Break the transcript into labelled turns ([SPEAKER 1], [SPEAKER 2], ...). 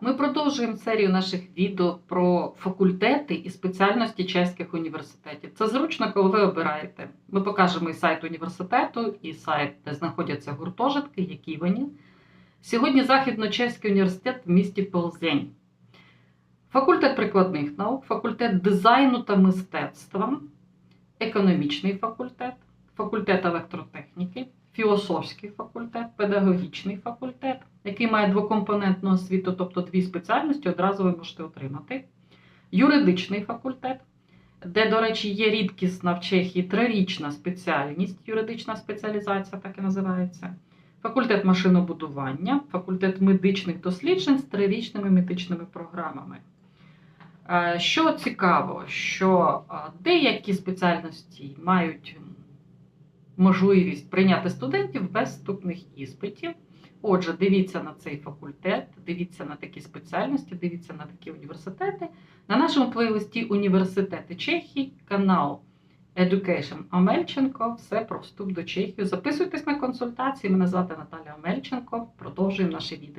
[SPEAKER 1] Ми продовжуємо серію наших відео про факультети і спеціальності чеських університетів. Це зручно, коли ви обираєте. Ми покажемо і сайт університету, і сайт, де знаходяться гуртожитки, які вони. Сьогодні Західно-Чеський університет в місті Ползень. Факультет прикладних наук, факультет дизайну та мистецтва, економічний факультет, факультет електротехніки, філософський факультет, педагогічний факультет, який має двокомпонентну освіту, тобто дві спеціальності, одразу ви можете отримати. Юридичний факультет, де, до речі, є рідкісна в Чехії трирічна спеціальність, юридична спеціалізація, так і називається. Факультет машинобудування, факультет медичних досліджень з трирічними медичними програмами. Е, Що цікаво, що е, деякі спеціальності мають можливість прийняти студентів без вступних іспитів. Отже, дивіться на цей факультет, дивіться на такі спеціальності, дивіться на такі університети. На нашому плейлисті Університети Чехії, канал Education Омельченко. Все про вступ до Чехії. Записуйтесь на консультації. Мене звати Наталя Омельченко. Продовжуємо наше відео.